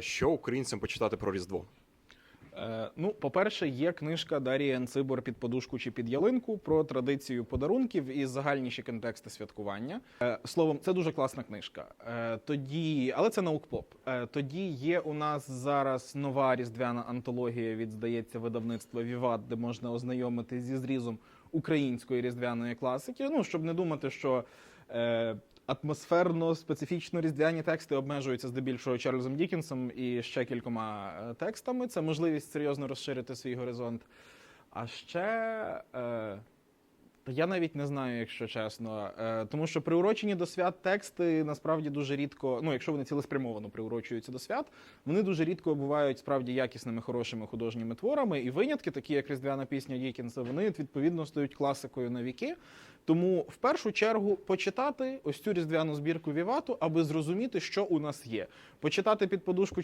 Що українцям почитати про Різдво? Е, Ну, по-перше, є книжка Дарії Енцибор під подушку чи під ялинку про традицію подарунків і загальніші контексти святкування. Е, Словом, це дуже класна книжка. Е, Тоді, але це наукпоп. Тоді є у нас зараз нова різдвяна антологія від здається видавництва Віват, де можна ознайомитись зі зрізом української різдвяної класики. Ну щоб не думати, що. Атмосферно специфічно різдвяні тексти обмежуються здебільшого Чарльзом Дікінсом і ще кількома е, текстами. Це можливість серйозно розширити свій горизонт. А ще е, та я навіть не знаю, якщо чесно. Е, тому що приурочені до свят тексти насправді дуже рідко, ну якщо вони цілеспрямовано приурочуються до свят, вони дуже рідко бувають справді якісними, хорошими художніми творами. І винятки, такі як різдвяна пісня Дікінса, вони відповідно стають класикою на віки. Тому в першу чергу почитати ось цю різдвяну збірку Вівату, аби зрозуміти, що у нас є. Почитати під подушку